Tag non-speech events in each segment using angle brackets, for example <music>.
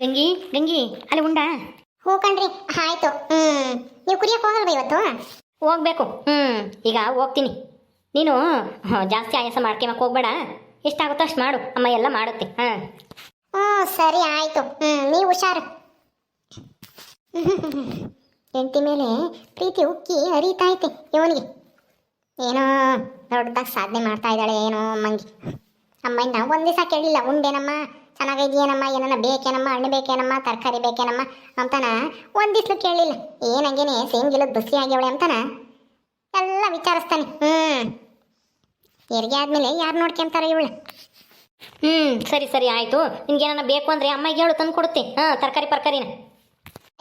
ಗಂಗಿ ಗಂಗಿ ಅಲ್ಲಿ ಉಂಡ. ಹ್ಞೂ ಕಣ್ರಿ. ಆಯ್ತು. ಹ್ಮ್. ನೀವು ಕುಡಿಯಕ್ಕೆ ಹೋಗಲ್ವ ಇವತ್ತು? ಹೋಗ್ಬೇಕು. ಹ್ಮ್. ಈಗ ಹೋಗ್ತೀನಿ. ನೀನು ಹ, ಜಾಸ್ತಿ ಆಯಾಸ ಮಾಡ್ಕೊಂಬಕ್ ಹೋಗ್ಬೇಡ. ಎಷ್ಟಾಗುತ್ತೋ ಅಷ್ಟು ಮಾಡು. ಅಮ್ಮ ಎಲ್ಲ ಮಾಡುತ್ತೆ. ಹಾಂ. ಹ್ಞೂ ಸರಿ ಆಯ್ತು. ಹ್ಮ್ ನೀವು ಹುಷಾರು. ಹೆಂಡತಿ ಮೇಲೆ ಪ್ರೀತಿ ಉಕ್ಕಿ ಹರಿತೈತೆ ಇವನಿಗೆ. ಏನೋ ದೊಡ್ಡದಾಗಿ ಸಾಧನೆ ಮಾಡ್ತಾ ಇದ್ದಾಳೆ ಏನೋ ಅಮ್ಮಂಗೆ ಇನ್ನ ಒಂದು ದಿವಸ ಕೇಳಿಲ್ಲ ಉಂಡೇನಮ್ಮ? ಚೆನ್ನಾಗಿದೆಯೇನಮ್ಮ? ಏನನ್ನ ಬೇಕೇನಮ್ಮ? ಹಣ್ಣು ಬೇಕೇನಮ್ಮ? ತರಕಾರಿ ಬೇಕೇನಮ್ಮ? ಅಂತಾನ ಒಂದು ದಿವ್ಸ ಕೇಳಲಿಲ್ಲ ಏನಂಗೇನೆ ಸೇಂಗಿಲ್ಲದ ಬಸಿ ಆಗ್ಯವಳೆ ಅಂತಾನ. ಎಲ್ಲ ವಿಚಾರಿಸ್ತಾನೆ. ಹ್ಞೂ ಹೆರಿಗೆ ಆದ್ಮೇಲೆ ಯಾರು ನೋಡ್ಕೊಂತಾರ ಇವಳು. ಹ್ಞೂ ಸರಿ ಸರಿ, ಆಯಿತು. ಏನನ್ನ ಬೇಕು ಅಂದರೆ ಅಮ್ಮಗೆ ಹೇಳು ತಂದು ಕೊಡುತ್ತೆ ಹಾಂ, ತರಕಾರಿ, ಪರ್ಕಾರಿನ.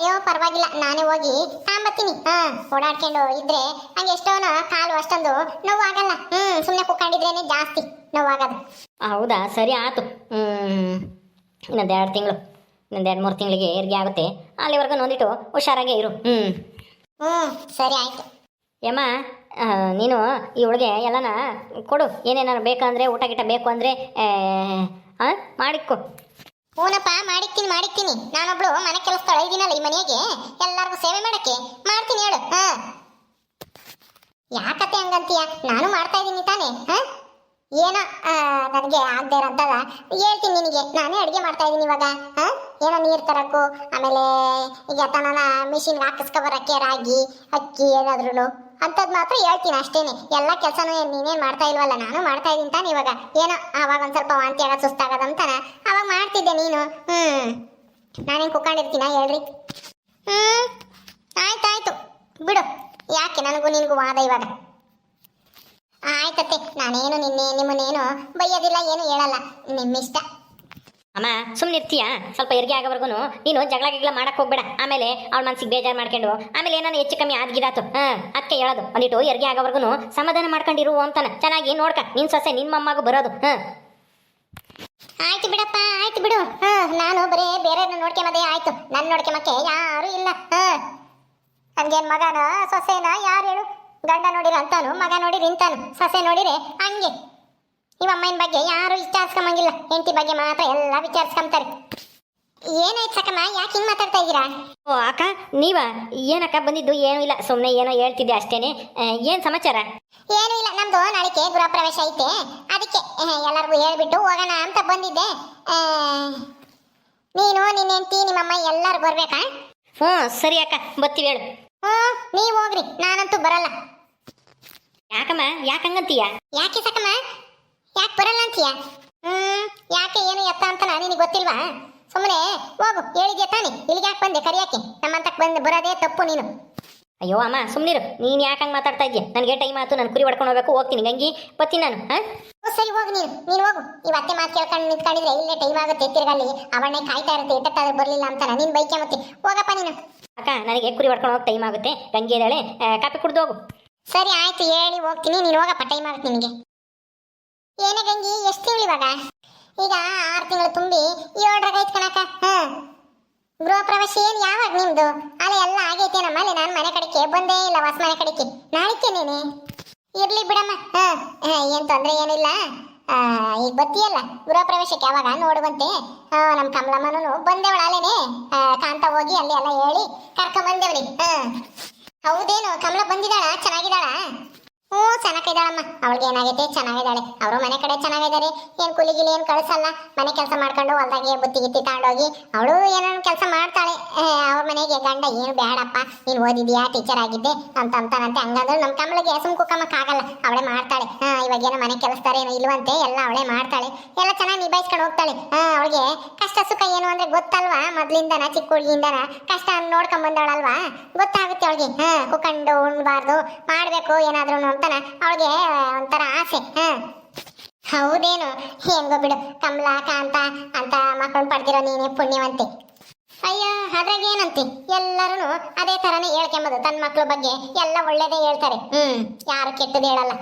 ಅಯ್ಯೋ ಪರವಾಗಿಲ್ಲ. ನಾನೇ ಹೋಗಿ ತಾಂಬತ್ತೀನಿ ಹಾ ಓಡಾಡ್ಕೊಂಡು ಇದ್ರೆ ಹಂಗೆ ಎಷ್ಟೋನ ಕಾಲು ಅಷ್ಟೊಂದು ನೋವಾಗಲ್ಲ. ಹ್ಮ್ ಸುಮ್ಮನೆ ಕುಕ್ಕೊಂಡಿದ್ರೇನೆ ಜಾಸ್ತಿ ನೋವಾಗದು. ಹೌದಾ? ಸರಿ ಆಯ್ತು ಹ್ಞೂ ಇನ್ನೊಂದು ಎರಡು ತಿಂಗಳು. ಇನ್ನೊಂದು ಎರಡು ಮೂರು ತಿಂಗಳಿಗೆ ಏರ್ಗೆ ಆಗುತ್ತೆ. ಅಲ್ಲಿವರೆಗೂ ನೋಂದಿಟ್ಟು ಹುಷಾರಾಗೇ ಇರು. ಹ್ಞೂ ಹ್ಮ್ ಸರಿ ಆಯ್ತು. ಯಮ್ಮ ನೀನು ಈ ಇವಳಿಗೆ ಎಲ್ಲನ ಕೊಡು. ಏನೇನಾರು ಬೇಕಂದ್ರೆ ಊಟ ಗಿಟ ಬೇಕು ಅಂದರೆ ಹಾಂ ಮಾಡಿಕ್ಕೊ. ಹೂನಪ್ಪ, ಮಾಡಿಕ್ತೀನಿ ಮಾಡಿಕ್ತೀನಿ. ನಾನೊಬ್ಳು ಮನೆ ಕೆಲಸದಳ ಇದೀನಲ್ಲ ಈ ಮನೆಗೆ. ಎಲ್ಲರಿಗೂ ಸೇವೆ ಮಾಡಕ್ಕೆ. ಮಾಡ್ತೀನಿ ಹೇಳು. ಹಾ. ಯಾಕತೆ ಹಂಗಂತೀಯ? ನಾನು ಮಾಡ್ತಾ ಇದ್ದೀನಿ ತಾನೇ. ಹಾ? ಏನೋ ನನಗೆ ಆಗದೆ ಇರೋಂಥದ. ಹೇಳ್ತೀನಿ ನಿನಗೆ. ನಾನೇ ಅಡುಗೆ ಮಾಡ್ತಾ ಇದ್ದೀನಿ ಇವಾಗ. ಹಾ? ಏನೋ ನೀರು ತರಕ್ಕೂ, ಆಮೇಲೆ ಈಗ ತನ್ನ ಮಿಷಿನ್ಗೆ ಹಾಕಿಸ್ಕೊಬರಕ್ಕೆ ರಾಗಿ, ಅಕ್ಕಿ ಏನಾದ್ರೂ ಅಂಥದ್ದು ಮಾತ್ರ ಹೇಳ್ತೀನಿ ಅಷ್ಟೇನೆ. ಎಲ್ಲ ಕೆಲಸನೂ ನೀನೇನ್ ಮಾಡ್ತಾ ಇಲ್ವಲ್ಲ, ನಾನು ಮಾಡ್ತಾ ಇದ್ದೀನಿ ತಾನೆ ಇವಾಗ. ಏನೋ ಆವಾಗ ಒಂದು ಸ್ವಲ್ಪ ವಾಂತಿ ಆಗೋದು ಸುಸ್ತಾಗದಂತಾನ ಅವಾಗ ಮಾಡ್ತಿದ್ದೆ ನೀನು. ಹ್ಞೂ ನಾನೇನು ಕುಕ್ಕೊಂಡಿರ್ತೀನ ಹೇಳ್ರಿ. ಹ್ಞೂ ಆಯ್ತಾಯ್ತು. ಬಿಡು. ಯಾಕೆ ನನಗೂ ನಿನಗೂ ವಾದ ಇವಾಗ? ಆಯ್ತತ್ತೆ. ನಾನೇನು ನಿನ್ನೆ ನಿಮ್ಮನ್ನೇನು ಬೈಯೋದಿಲ್ಲ, ಏನು ಹೇಳಲ್ಲ. ನಿಮ್ಮಿಷ್ಟ. ಅಮ್ಮ ಸುಮ್ಮನೆ ಇರ್ತೀಯಾ? ಸ್ವಲ್ಪ ಹೆರಿಗೆ ಆಗೋವರೆಗೂ ನೀನು ಜಗಳ ಗಿಗಳ ಮಾಡಕ್ಕೆ ಹೋಗ್ಬೇಡ. ಆಮೇಲೆ ಅವಳ ಮನ್ಸಿಗೆ ಬೇಜಾರು ಮಾಡ್ಕೊಂಡು. ಆಮೇಲೆ ಏನಾನ ಹೆಚ್ಚು ಕಮ್ಮಿ ಆದ್ಗಿದಾತು ಹಾಂ ಅದಕ್ಕೆ ಹೇಳೋದು. ಒಂದಿಟ್ಟು ಹೆರಿಗೆ ಆಗೋವರೆಗೂ ಸಮಾಧಾನ ಮಾಡ್ಕೊಂಡಿರು ಅಂತಾನೆ. ಚೆನ್ನಾಗಿ ನೋಡ್ಕ. ನಿನ್ನ ಸೊಸೆ ನಿನ್ನ ಬರೋದು. ಹಾಂ. ಆಯ್ತು ಬಿಡಪ್ಪ, ಆಯ್ತು ಬಿಡು. ಹಾಂ, ನಾನು ಬರೇ ಬೇರೆ ನೋಡ್ಕೊಂಬದೇ ಆಯ್ತು. ನನ್ನ ನೋಡ್ಕೊಂಬಕ್ಕೆ ಯಾರು ಇಲ್ಲ. ಹಾಂ. ಹಂಗೇನ್ ಮಗನ ಸೊಸೆನ ಯಾರು ಹೇಳು? ಗಂಡ ನೋಡಿರ ಅಂತಾನು ಮಗ ನೋಡಿರಿ ಇಂತಾನು ಸೊಸೆ ನೋಡಿರೆ ಹಂಗೆ. ಇವ ಅಮ್ಮನ ಬಗ್ಗೆ ಯಾರು ವಿಚಾರಿಸ್ಕೊಂಬಂಗಿಲ್ಲ ಹೆಂಡತಿ ಬಗ್ಗೆ ಮಾತ್ರ ಎಲ್ಲ ವಿಚಾರಿಸ್ಕೊಂತಾರೆ ಏನಾಯ್ತು ಸಕಮ್ಮ? ಯಾಕೆ ಹಿಂಗೆ ಮಾತಾಡ್ತಾ ಇದ್ದೀರಾ? ಓ ಅಕ್ಕ ನೀವ? ಏನಕ್ಕ ಬಂದಿದ್ದು? ಏನೂ ಇಲ್ಲ. ಸುಮ್ಮನೆ ಏನೋ ಹೇಳ್ತಿದ್ದೆ ಅಷ್ಟೇನೆ. ಏನ್ ಸಮಾಚಾರ? ಏನೂ ಇಲ್ಲ. ನಮ್ದು ನಾಳೆಗೆ ಗೃಹ ಪ್ರವೇಶ ಐತೆ. ಅದಕ್ಕೆ ಎಲ್ಲರಿಗೂ ಹೇಳ್ಬಿಟ್ಟು ಹೋಗೋಣ ಅಂತ ಬಂದಿದ್ದೆ. ಆ, ನೀನು ನಿನ್ನ ಹೆಂಡತಿ ನಿಮ್ಮಮ್ಮ ಎಲ್ಲರೂ ಬರ್ಬೇಕಾ? ಹ್ಞೂ ಸರಿ ಅಕ್ಕ. ಬತ್ತೀವಿ ಹೇಳು. ಹ್ಞೂ ನೀವು ಹೋಗ್ರಿ. ನಾನಂತೂ ಬರಲ್ಲ. ಯಾಕಮ್ಮ? ಯಾಕಂಗಂತೀಯ ಯಾಕೆ ಸಕಮ್ಮ? ಯಾಕೆ ಬರಲ್ಲ ಅಂತೀಯ? ಹ್ಮ್ ಯಾಕೆ ಏನು ಎತ್ತ ಅಂತ ನಿನಗೆ ಗೊತ್ತಿಲ್ವಾ? ಸುಮ್ಮನೆ ಹೋಗು ಹೇಳಿದ್ಯಾ ತಾನೆ? ಇಲ್ಲಿಗೆ ಯಾಕೆ ಬಂದೆ? ಕರಿಯಾಕೆ? ನಮ್ಮಂತಕ್ಕೆ ಬಂದು ಬರೋದೇ ತಪ್ಪು ನೀನು. ಅಯ್ಯೋ ಅಮ್ಮ ಸುಮ್ಮನಿರು ನೀನು ಯಾಕಂಗೆ ಮಾತಾಡ್ತಾ ಇದೆಯಾ? ನನಗೆ ಟೈಮ್ ಆಯ್ತು ನಾನು ಕುರಿ ಹೊಡ್ಕೊಂಡು ಹೋಗ್ಬೇಕು. ಹೋಗ್ತೀನಿ ಗಂಗಿ. ಬತ್ತೀನಿ ನಾನು ಹಾಂ? ಸರಿ ಹೋಗು ನೀನು. ನೀನು ಹೋಗು. ಈ ಅತ್ತೆ ಮಾತು ಕೇಳ್ಕೊಂಡು ನಿಂತ್ಕೊಂಡಿದ್ರೆ ಇಲ್ಲೇ ಟೈಮ್ ಆಗುತ್ತೆ ತಿರ್ಗಲ್ಲಿ ಅವಣ್ಣೆ ಕಾಯ್ತಾ ಇರುತ್ತೆ ಎಟ್ಟತ್ತಾದ್ರೂ ಬರಲಿಲ್ಲ ಅಂತ ನೀನು ಬೈಕೆ ಮತ್ತೆ. ಹೋಗಪ್ಪ ನೀನು. ಅಕ್ಕ ನನಗೆ ಕುರಿ ಹೊಡ್ಕೊಂಡು ಹೋಗಿ ಟೈಮ್ ಆಗುತ್ತೆ. ಗಂಗೆ ಇದ್ದಾಳೆ ಕಾಪಿ ಕುಡ್ದು ಹೋಗು. ಸರಿ ಆಯ್ತು ಹೇಳಿ ಹೋಗ್ತೀನಿ. ನೀನು ಹೋಗಪ್ಪ ಟೈಮ್ ಆಗುತ್ತೆ ನಿನಗೆ. ಏನೇ ಗಂಗಿ, ಎಷ್ಟು ತಿಂಗಳು ಇವಾಗ? ಈಗ ಆರು ತಿಂಗಳು ತುಂಬಿ ಏಳರಾಗ ಐತ್ ಕಣಕ ಹಾ. ಗೃಹ ಪ್ರವೇಶ ಏನು ಯಾವಾಗ ನಿಮ್ದು? ಅಲ್ಲ ಎಲ್ಲ ಆಗೈತೆ ನಮ್ಮಲ್ಲಿ ನಾನು ಮನೆ ಕಡೆಗೆ ಬಂದೇ ಇಲ್ಲ, ಹೊಸ ಮನೆ ಕಡೆಗೆ ನಾಳಿಕೆ ನೀನೆ? ಇರ್ಲಿ ಬಿಡಮ್ಮ. ಹಾ. ಏನ್ ತೊಂದರೆ ಏನಿಲ್ಲ. ಈಗ ಬತ್ತಿಯಲ್ಲ ಗೃಹ ಪ್ರವೇಶಕ್ಕೆ ಯಾವಾಗ? ನೋಡುವಂತೆ. ನಮ್ಮ ಕಮಲಮ್ಮನೂ ಬಂದೇವಳ ಅಲ್ಲೇನೆ ಕಾಂತ ಹೋಗಿ ಅಲ್ಲಿ ಎಲ್ಲ ಹೇಳಿ ಕರ್ಕೊಂಡ್ ಬಂದೇವ್ರಿ ಹೌದೇನು, ಕಮಲ ಬಂದಿದ್ದಾಳ? ಚೆನ್ನಾಗಿದ್ದಾಳ? ಹ್ಞೂ, ಚೆನ್ನಾಗಿದ್ದಾಳಮ್ಮ. ಅವಳಿಗೆ ಏನಾಗೈತೆ? ಚೆನ್ನಾಗಿದ್ದಾಳೆ. ಅವರು ಮನೆ ಕಡೆ ಚೆನ್ನಾಗಿದ್ದಾರೆ. ಏನು ಕೂಲಿಗಿಲಿ, ಏನು ಕಳಿಸಲ್ಲ. ಮನೆ ಕೆಲಸ ಮಾಡ್ಕೊಂಡು ಹೊಲ್ದಾಗೆ ಬುತ್ತಿ ಗಿತ್ತಿ ತಗೊಂಡೋಗಿ ಅವಳು ಏನೋ ಕೆಲಸ ಮಾಡ್ತಾಳೆ. ಅವ್ರ ಮನೆಗೆ, ಗಂಡ, ಏನು ಬೇಡಪ್ಪ ನೀನು ಓದಿದ್ಯಾ? ಟೀಚರ್ ಆಗಿದ್ದೆ. ಅಂತ ಅಂತಾನಂತೆ. ಹಂಗಂದ್ರೆ ನಮ್ಮ ಕಮಲಿಗೆ ಸುಮ್ ಕುಕ್ಕಮ್ಮಕ್ಕಾಗಲ್ಲ ಅವಳೇ ಮಾಡ್ತಾಳೆ. ಹಾಂ, ಇವಾಗ ಏನೋ ಮನೆ ಕೆಲಸದಾರೆ ಏನೋ ಇಲ್ವಂತೆ, ಎಲ್ಲ ಅವಳೇ ಮಾಡ್ತಾಳೆ. ಎಲ್ಲ ಚೆನ್ನಾಗಿ ನಿಭಾಯಿಸ್ಕೊಂಡು ಹೋಗ್ತಾಳೆ. ಹಾಂ, ಅವಳಿಗೆ ಕಷ್ಟ, ಸುಖ ಏನು ಅಂದ್ರೆ ಗೊತ್ತಲ್ವಾ? ಮೊದ್ಲಿಂದನ, ಚಿಕ್ಕ ಹುಡುಗಿಯಿಂದನ ಕಷ್ಟ ನೋಡ್ಕೊಂಡ್ ಬಂದವಳಲ್ವಾ? ಗೊತ್ತಾಗುತ್ತೆ ಅವಳಿಗೆ. ಹಾ ಕುಕ್ಕಂಡು ಉಣ್ಬಾರ್ದು. ಮಾಡ್ಬೇಕು ಏನಾದ್ರೂ ಅಂತಾನ ಅವಳಿಗೆ ಒಂಥರ ಆಸೆ, ಹಾ. ಹೌದೇನು, ಹೆಂಗೋ ಬಿಡು, ಕಮಲ, ಕಾಂತ, ಅಂತ ಮಕ್ಕಳು ಪಡ್ತಿರೋ ನೀನೇ ಪುಣ್ಯವಂತೆ. ಅಯ್ಯ, ಅದ್ರಾಗ ಏನಂತೆ? ಎಲ್ಲರೂ ಅದೇ ತರನೇ ಹೇಳ್ಕೊಂಬೋದು ತನ್ನ ಮಕ್ಕಳ ಬಗ್ಗೆ ಎಲ್ಲ ಒಳ್ಳೇದೇ ಹೇಳ್ತಾರೆ. ಹ್ಮ್, ಯಾರು ಕೆಟ್ಟದ್ದು ಹೇಳಲ್ಲ.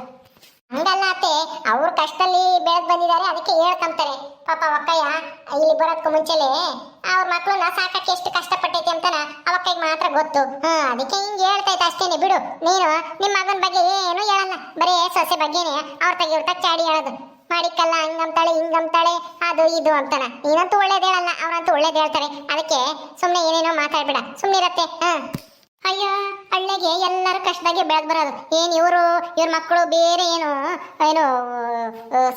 ಹಂಗಲ್ಲ ಅತ್ತೆ. ಅವ್ರ ಕಷ್ಟದಲ್ಲಿ ಬೆಳೆದ್ ಬಂದಿದ್ದಾರೆ ಅದಕ್ಕೆ ಹೇಳ್ಕೊಂತಾರೆ ಪಾಪ ಒಕ್ಕಯ್ಯ ಇಲ್ಲಿ ಬರೋದಕ್ಕೂ ಮುಂಚೆಲೆ ಅವ್ರ ಮಕ್ಳನ್ನ ಸಾಕಕ್ಕೆ ಎಷ್ಟು ಕಷ್ಟಪಟ್ಟೈತೆ ಅಂತಾನ ಅವಕ್ಕಯ್ಯ ಮಾತ್ರ ಗೊತ್ತು. ಹಾ, ಅದಕ್ಕೆ ಹಿಂಗೆ ಹೇಳ್ತೈತೆ ಅಷ್ಟೇನೆ, ಬಿಡು. ನೀನು ನಿಮ್ಮ ಮಗನ ಬಗ್ಗೆ ಏನು ಹೇಳಲ್ಲ. ಬರೀ ಸೊಸೆ ಬಗ್ಗೆನೆ ಅವ್ರ ತಗ ಇವ್ರ ಚಾಡಿ ಹೇಳೋದು. ಮಾಡಿಕ್ಕಲ್ಲ ಹಂಗಂತಾಳೆ ಹಿಂಗಂತಾಳೆ ಅದು ಇದು ಅಂತಾನ. ನೀನಂತೂ ಒಳ್ಳೇದು ಹೇಳಲ್ಲ, ಅವ್ರಂತೂ ಒಳ್ಳೇದ್ ಹೇಳ್ತಾರೆ. ಅದಕ್ಕೆ ಸುಮ್ಮನೆ ಏನೇನೋ ಮಾತಾಡ್ಬೇಡ. ಸುಮ್ನಿರತ್ತೆ. ಹಾ. ಅಯ್ಯೋ ಹಳ್ಳಿಗೆ ಎಲ್ಲರ ಕಷ್ಟದಾಗೆ ಬೆಳೆದ್ ಬರೋದು. ಏನು ಇವರು, ಇವ್ರ ಮಕ್ಕಳು ಬೇರೆ ಏನು ಏನು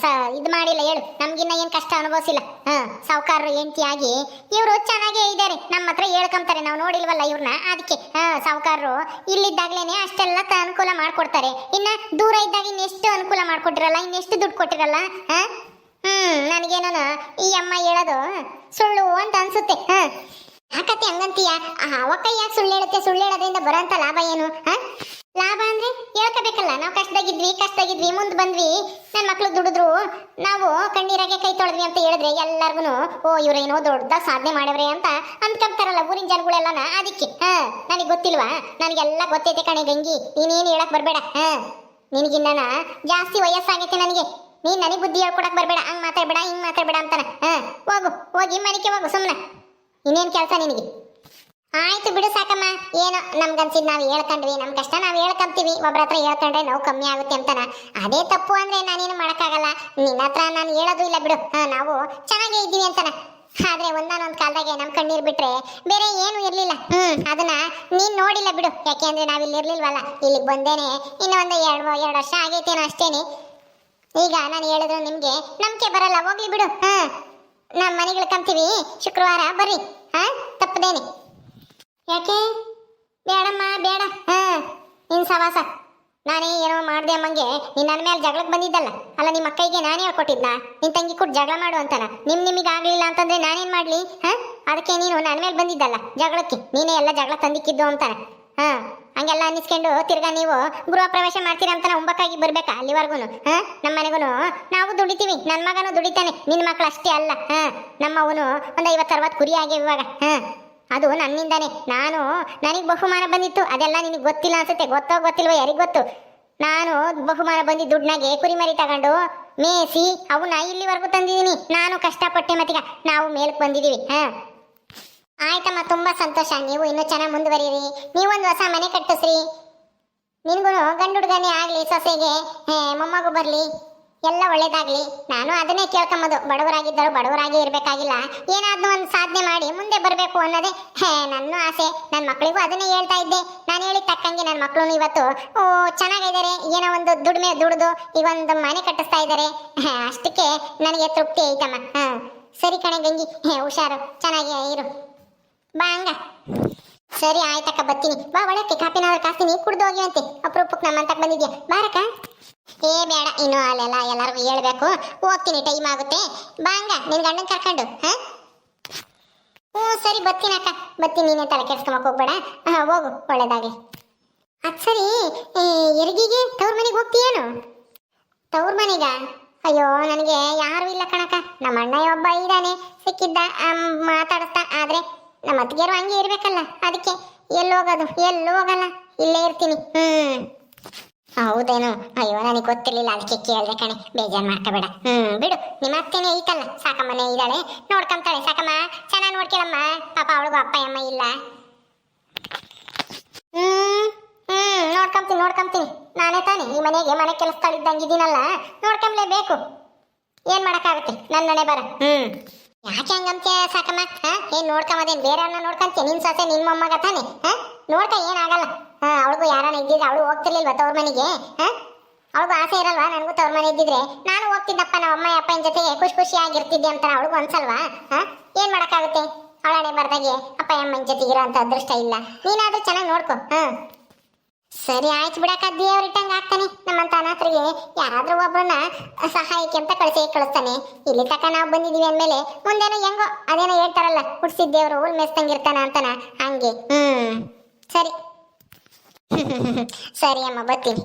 ಸ, ಇದು ಮಾಡಿಲ್ಲ ಹೇಳು. ನಮ್ಗಿನ್ನ ಏನು ಕಷ್ಟ ಅನುಭವಿಸಿಲ್ಲ. ಹಾಂ ಸಾವುಕಾರರು ಹೆಂಡತಿಯಾಗಿ ಇವರು ಚೆನ್ನಾಗೇ ಇದ್ದಾರೆ ನಮ್ಮ ಹತ್ರ ಹೇಳ್ಕೊಂತಾರೆ. ನಾವು ನೋಡಿಲ್ವಲ್ಲ ಇವ್ರನ್ನ ಅದಕ್ಕೆ ಹಾಂ ಸಾವುಕಾರರು ಇಲ್ಲಿದ್ದಾಗ್ಲೇನೆ ಅಷ್ಟೆಲ್ಲ ತ- ಅನುಕೂಲ ಮಾಡ್ಕೊಡ್ತಾರೆ. ಇನ್ನ ದೂರ ಇದ್ದಾಗ ಇನ್ನೆಷ್ಟು ಅನುಕೂಲ ಮಾಡ್ಕೊಟ್ಟಿರಲ್ಲ? ಇನ್ನೆಷ್ಟು ದುಡ್ಡು ಕೊಟ್ಟಿರಲ್ಲ? ಹಾಂ ಹ್ಮ್ ನನಗೇನೋ ಈ ಅಮ್ಮ ಹೇಳೋದು ಸುಳ್ಳು ಅಂತ ಅನ್ಸುತ್ತೆ. ಹಾ ಯಾಕತ್ತೆ ಹಂಗಂತೀಯ? ಅವಕ್ಕ ಯಾಕೆ ಸುಳ್ಳು ಹೇಳುತ್ತೆ? ಸುಳ್ಳು ಹೇಳೋದ್ರಿಂದ ಬರೋಂಥ ಲಾಭ ಏನು? ಲಾಭ ಅಂದ್ರೆ ಹೇಳ್ಕೋಬೇಕಲ್ಲ, ನಾವು ಕಷ್ಟದಾಗಿದ್ವಿ ಕಷ್ಟದಾಗಿದ್ವಿ, ಮುಂದೆ ಬಂದ್ವಿ ನನ್ನ ಮಕ್ಳು ದುಡಿದ್ರು, ನಾವು ಕಣ್ಣೀರಾಗೆ ಕೈ ತೊಳೆದ್ವಿ ಅಂತ ಹೇಳಿದ್ರೆ ಎಲ್ಲಾರ್ಗು ಓ, ಇವ್ರೇನೋ ದೊಡ್ಡ ಸಾಧನೆ ಮಾಡವ್ರೆ ಅಂತ ಅಂದ್ಕೊಂತಾರಲ್ಲ ಊರಿನ ಜನಗಳೆಲ್ಲನ, ಅದಕ್ಕೆ, ಹಾ? ನನಗೆ ಗೊತ್ತಿಲ್ವಾ? ನನಗೆಲ್ಲ ಗೊತ್ತೈತೆ ಕಣೆ ಗಂಗಿ, ನೀನೇನು ಹೇಳಕ್ ಬರಬೇಡ, ಹಾ? ನಿನಗಿನ್ನ ಜಾಸ್ತಿ ವಯಸ್ಸಾಗೈತೆ ನನಗೆ, ನೀನ್ ನನಗೆ ಬುದ್ಧಿ ಹೇಳ್ಕೊಡಕ್ ಬರ್ಬೇಡ, ಹಂಗ್ ಮಾತಾಡ್ಬೇಡ, ಹಿಂಗ್ ಮಾತಾಡ್ಬೇಡ ಅಂತಾನೆ, ಹ? ಹೋಗು, ಹೋಗಿ ಮನೆಗೆ ಹೋಗು ಸುಮ್ಮನೆ ಇನ್ನೇನ್ ಕೆಲಸ ನಿನಗೆ? ಆಯ್ತು ಬಿಡು ಸಾಕಮ್ಮ. ಏನೋ ನಮ್ಗನ್ಸಿದ್ ನಾವು ಹೇಳ್ಕೊಂಡ್ವಿ, ನಮ್ ಕಷ್ಟ ನಾವು ಹೇಳ್ಕೊಂತೀವಿ. ಒಬ್ರ ಹತ್ರ ಹೇಳ್ಕೊಂಡ್ರೆ ನೋವು ಕಮ್ಮಿ ಆಗುತ್ತೆ ಅಂತಾನ. ಅದೇ ತಪ್ಪು ಅಂದ್ರೆ ನಾನೇನು ಮಾಡೋಕ್ಕಾಗಲ್ಲ. ನಿನ್ನ ಹತ್ರ ನಾನು ಹೇಳೋದು ಇಲ್ಲ ಬಿಡು. ನಾವು ಚೆನ್ನಾಗೇ ಇದ್ದೀವಿ ಅಂತಾನ. ಆದ್ರೆ ಒಂದಾನೊಂದು ಕಾಲದಾಗೆ ನಮ್ ಕಣ್ಣೀರ್ ಬಿಟ್ರೆ ಬೇರೆ ಏನು ಇರ್ಲಿಲ್ಲ. ಹ್ಮ್, ಅದನ್ನ ನೀನ್ ನೋಡಿಲ್ಲ ಬಿಡು. ಯಾಕೆಂದ್ರೆ ನಾವು ಇಲ್ಲಿ ಇರ್ಲಿಲ್ವಲ್ಲ. ಇಲ್ಲಿಗೆ ಬಂದೇನೆ ಇನ್ನು ಒಂದು ಎರಡು ಎರಡು ವರ್ಷ ಆಗೈತೇನೋ ಅಷ್ಟೇನೆ. ಈಗ ನಾನು ಹೇಳಿದ್ರು ನಿಮ್ಗೆ ನಂಬಿಕೆ ಬರಲ್ಲ. ಹೋಗ್ಲಿ ಬಿಡು. ಹಾ ನಮ್ಮ ಮನೆಗಳು ಕಂತೀವಿ ಶುಕ್ರವಾರ. ಬರ್ರಿ. ಹಾ? ತಪ್ಪದೇನೆ. ಯಾಕೆ? ಬೇಡಮ್ಮ, ಬೇಡ. ಹಾ. ನಿನ್ ಸವಾಸ. ನಾನೇ ಏನೋ ಮಾಡ್ದೆ ಅಮ್ಮಂಗೆ. ನೀನ್ ನನ್ನ ಮೇಲೆ ಜಗಳಕ್ಕೆ ಬಂದಿದ್ದಲ್ಲ. ಅಲ್ಲ, ನಿಮ್ಮ ಅಕ್ಕೈಗೆ ನಾನೇ ಹೇಳ್ಕೊಟ್ಟಿದ್ನ ನಿನ್ ತಂಗಿ ಕೊಟ್ಟು ಜಗಳ ಮಾಡು ಅಂತಾನ. ನಿಮ್ ನಿಮಗೆ ಆಗಲಿಲ್ಲ ಅಂತಂದ್ರೆ ನಾನೇನ್ ಮಾಡ್ಲಿ? ಹಾ? ಅದಕ್ಕೆ ನೀನು ನನ್ನ ಮೇಲೆ ಬಂದಿದ್ದಲ್ಲ, ಜಗಳಕ್ಕೆ. ನೀನೇ ಎಲ್ಲ ಜಗಳ ತಂದಿಕ್ಕಿದ್ದು ಅಂತಾನೆ. ಹಾ, ಹಂಗೆಲ್ಲ ಅನ್ನಿಸ್ಕೊಂಡು ತಿರ್ಗಾ ನೀವು ಗೃಹ ಪ್ರವೇಶ ಮಾಡ್ತೀರಾ ಅಂತ ಉಂಬಕ್ಕಾಗಿ ಬರ್ಬೇಕಾ ಅಲ್ಲಿವರೆಗೂ ಹಾ, ನಮ್ಮ ಮನೆಗೂ ನಾವು ದುಡಿತೀವಿ ನನ್ನ ಮಗನು ದುಡಿತಾನೆ ನಿನ್ನ ಮಕ್ಳು ಅಷ್ಟೇ ಅಲ್ಲ, ಹಾ, ನಮ್ಮವನು ಒಂದು ಐವತ್ತು ಅರವತ್ತು ಕುರಿ ಆಗಿವೆ ಇವಾಗ, ಹಾ. ಅದು ನನ್ನಿಂದಾನೆ, ನಾನು ನನಗೆ ಬಹುಮಾನ ಬಂದಿತ್ತು, ಅದೆಲ್ಲ ನಿನಗೆ ಗೊತ್ತಿಲ್ಲ ಅನ್ಸುತ್ತೆ, ಗೊತ್ತೋ ಗೊತ್ತಿಲ್ವೋ ಯಾರಿಗೆ ಗೊತ್ತು? ನಾನು ಬಹುಮಾನ ಬಂದಿದ್ದ ಕುರಿ ಕುರಿಮರಿ ತಗೊಂಡು ಮೇಸಿ ಅವನ್ನ ಇಲ್ಲಿವರೆಗೂ ತಂದಿದ್ದೀನಿ, ನಾನು ಕಷ್ಟಪಟ್ಟೆ ಮತ್ತೀಗ, ನಾವು ಮೇಲಕ್ಕೆ ಬಂದಿದ್ದೀವಿ ಹಾ. ಆಯ್ತಮ್ಮ ತುಂಬಾ ಸಂತೋಷ. ನೀವು ಇನ್ನೂ ಚೆನ್ನಾಗಿ ಮುಂದುವರಿಯಿರಿ. ನೀವೊಂದು ಹೊಸ ಮನೆ ಕಟ್ಟಿಸ್ರಿ. ನಿನ್ಗೂ ಗಂಡು ಹುಡುಗನೇ ಆಗ್ಲಿ ಸೊಸೆಗೆ. ಹೇ, ಮೊಮ್ಮಗು ಬರ್ಲಿ. ಎಲ್ಲ ಒಳ್ಳೇದಾಗಲಿ. ನಾನು ಅದನ್ನೇ ಕೇಳ್ಕೊಂಬೋದು. ಬಡವರಾಗಿದ್ದರು ಬಡವರಾಗಿ ಇರಬೇಕಾಗಿಲ್ಲ. ಏನಾದ್ರೂ ಒಂದು ಸಾಧನೆ ಮಾಡಿ ಮುಂದೆ ಬರಬೇಕು ಅನ್ನೋದೇ ಹೇ ನನ್ನ ಆಸೆ. ನನ್ನ ಮಕ್ಕಳಿಗೂ ಅದನ್ನೇ ಹೇಳ್ತಾ ಇದ್ದೆ. ನಾನು ಹೇಳಿದ ತಕ್ಕಂಗೆ ನನ್ನ ಮಕ್ಕಳು ಇವತ್ತು ಓ ಚೆನ್ನಾಗಿದ್ದಾರೆ. ಏನೋ ಒಂದು ದುಡಿಮೆ ದುಡಿದು ಈಗ ಒಂದು ಮನೆ ಕಟ್ಟಿಸ್ತಾ ಇದ್ದಾರೆ. ಅಷ್ಟಕ್ಕೆ ನನಗೆ ತೃಪ್ತಿ ಐತಮ್ಮ. ಹಾಂ. ಸರಿ ಕಣೆ ಗಂಗಿ. ಹೇ, ಹುಷಾರು. ಚೆನ್ನಾಗಿ ಇರು. ಬಾ ಹಂಗ. ಸರಿ ಆಯ್ತಕ್ಕ, ಬರ್ತೀನಿ. ಬಾ ಒಳಕ್ಕೆ ಕಾಪಿನಾದ್ರು ಕಾಸ್ತೀನಿ. ಕುಡ್ದು ಹೋಗಿ ಅಂತೆ ಅಪರೂಪಕ್ಕೆ ನಮ್ಮ ಅಂತಕ್ ಬಂದಿದ್ಯಾ? ಬಾರಕ್ಕ. ಏ, ಬೇಡ. ಇನ್ನು ಅಲ್ಲೆಲ್ಲ ಎಲ್ಲರಿಗೂ ಹೇಳ್ಬೇಕು. ಹೋಗ್ತೀನಿ ಟೈಮ್ ಆಗುತ್ತೆ. ಬಾಂಗ ನಿನ್ ಗಂಡನ್ ಕರ್ಕೊಂಡು, ಹ? ಹ್ಞೂ, ಸರಿ, ಬರ್ತೀನಿ ಅಕ್ಕ. ಬರ್ತೀನಿ, ನೀನೇ ತಲೆ ಕೆಡ್ಸ್ಕೊಂಬಕ್ ಹೋಗ್ಬೇಡ. ಹಾ, ಹೋಗು, ಒಳ್ಳೇದಾಗಲಿ. ಅದ್ ಸರಿ ಎರಿಗಿಗೆ ತವ್ರ ಮನೆಗೆ ಹೋಗ್ತೀಯೇನು? ತವ್ರ ಮನೆಗ? ಅಯ್ಯೋ, ನನಗೆ ಯಾರು ಇಲ್ಲ ಕಣಕ್ಕ. ನಮ್ಮ ಅಣ್ಣ ಒಬ್ಬ ಇದ್ದಾನೆ. ಸಿಕ್ಕಿದ್ದ ಮಾತಾಡಿಸ್ತಾ, ಆದ್ರೆ ನಮ್ಮ ಅತ್ತಿಗೆರು ಹಂಗೆ ಇರ್ಬೇಕಲ್ಲ, ಅದಕ್ಕೆ ಎಲ್ಲಿ ಹೋಗೋದು, ಎಲ್ಲಿ ಹೋಗಲ್ಲ, ಇಲ್ಲೇ ಇರ್ತೀನಿ. ಹ್ಮ್. ಹೌದೇನು, ಅಯ್ಯೋ, ನನಗೆ ಗೊತ್ತಿರ್ಲಿಲ್ಲ, ಅದಕ್ಕೆ ಕೇಳ್ದೆ ಕಣೆ, ಬೇಜಾರು ಮಾಡ್ಕೋಬೇಡ. ಹ್ಮ್, ಬಿಡು, ನಿಮ್ಮ ಅತ್ತೆನೇ ಐತಲ್ಲ, ಸಾಕಮ್ಮನೆ ಇದ್ದಾಳೆ, ನೋಡ್ಕೊಂತಾಳೆ. ಸಾಕಮ್ಮ, ಚೆನ್ನಾಗಿ ನೋಡ್ಕೊಳಮ್ಮ. ಪಾಪ ಅವಳಿಗೂ ಅಪ್ಪ, ಅಮ್ಮ ಇಲ್ಲ. ಹ್ಮ್ ಹ್ಮ್, ನೋಡ್ಕೊಂತೀನಿ ನೋಡ್ಕೊಂತೀನಿ. ನಾನೇ ತಾನೇ, ಈ ಮನೆಗೆ ಮನೆ ಕೆಲಸಗಳಿದ್ದಂಗಿದ್ದೀನಲ್ಲ ನೋಡ್ಕೊಂಬ್ಲೇಬೇಕು. ಏನ್ ಮಾಡಕ್ಕಾಗುತ್ತೆ? ನನ್ನ ಮನೆ ಬರ. ಹ್ಮ್. ಯಾಕೆ ಹಂಗಂತೆ ಸಾಕಮ್ಮ? ಏನ್ ನೋಡ್ಕೊಂಬದೇನ್ ಬೇರೆಯವ್ರನ್ನ ನೋಡ್ಕೊಂತೀಯ? ನಿನ್ ಸೊಸೆ ನಿನ್ ಮೊಮ್ಮಗ ತಾನೆ? ಹಾ? ನೋಡ್ಕ ಏನಾಗಲ್ಲ ಹಾ, ಅವಳಿಗೂ ಯಾರನ್ನ ಇದ್ದಿದ್ರೆ ಅವಳು ಹೋಗ್ತಿರ್ಲಿಲ್ವ ತವ್ರ ಮನೆಗೆ? ಹಾ? ಅವಳಿಗೂ ಆಸೆ ಇರಲ್ವಾ? ನನಗೂ ತವ್ರ ಮನೆ ಇದ್ದಿದ್ರೆ? ನಾನು ಹೋಗ್ತಿದ್ದಪ್ಪ ನಮ್ಮ ಅಮ್ಮ ಅಪ್ಪನ ಜೊತೆ ಖುಷಿ ಖುಷಿಯಾಗಿರ್ತಿದ್ದೆ ಅಂತ ಅವಳಿಗೂ ಅನ್ಸಲ್ವಾ? ಹಾ? ಏನ್ ಮಾಡಕ್ಕಾಗುತ್ತೆ? ಅವಳನೆ ಬರ್ದಾಗೆ ಅಪ್ಪ ಅಮ್ಮನ ಜೊತೆಗೆ ಇರೋ ಅಂತ ಅದೃಷ್ಟ ಇಲ್ಲ. ನೀನಾದ್ರೂ ಚೆನ್ನಾಗಿ ನೋಡ್ಕೊ. ಹಾ? ಸರಿ ಆಯ್ತು ಬಿಡಕ್ಕ, ದೇವ್ರ ಇಟ್ಟಂಗ ಆಗ್ತಾನೆ ನಮ್ಮಂತ ಅನಾಥರಿಗೆ ಯಾರಾದ್ರೂ ಒಬ್ಬರನ್ನ ಸಹಾಯಕ್ಕೆ ಅಂತ ಕಳಿಸಿ, ಕಳಿಸ್ತಾನೆ. ಇಲ್ಲಿ ತಕ ನಾವು ಬಂದಿದೀವಿ ಅಂದಮೇಲೆ ಮುಂದೇನೋ ಹೆಂಗೋ ಅದೇನೋ ಹೇಳ್ತಾರಲ್ಲ ಹುಡ್ಸಿದ ದೇವ್ರು ಹುಲ್ ಮೇಸ್ತಂಗಿರ್ತಾನ ಅಂತಾನ, ಹಂಗೆ. ಹ್ಮ್. ಸರಿ. <laughs> ಸರಿ ಅಮ್ಮ, ಬರ್ತೀನಿ.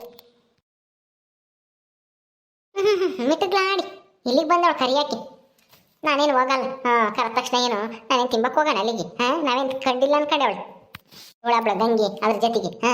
<laughs> ಮಿಟ್ಟಗ್ಲಾಡಿ ಇಲ್ಲಿಗೆ ಬಂದವಳು ಕರಿಯಾಕೆ? ನಾನೇನು ಹೋಗಲ್ಲ. ಹಾ, ಕರೆದ ತಕ್ಷಣ ಏನು? ನಾನೇನು ತಿಂಬಕ್ಕೆ ಹೋಗೋಣ ಅಲ್ಲಿಗೆ? ಹಾ, ನಾವೇನು ಕಂಡಿಲ್ಲ ಅನ್ಕೊಂಡವಳು ಇವಳಬ್ಳ ಗಂಗೆ, ಅದ್ರ ಜೊತೆಗೆ. ಹಾ.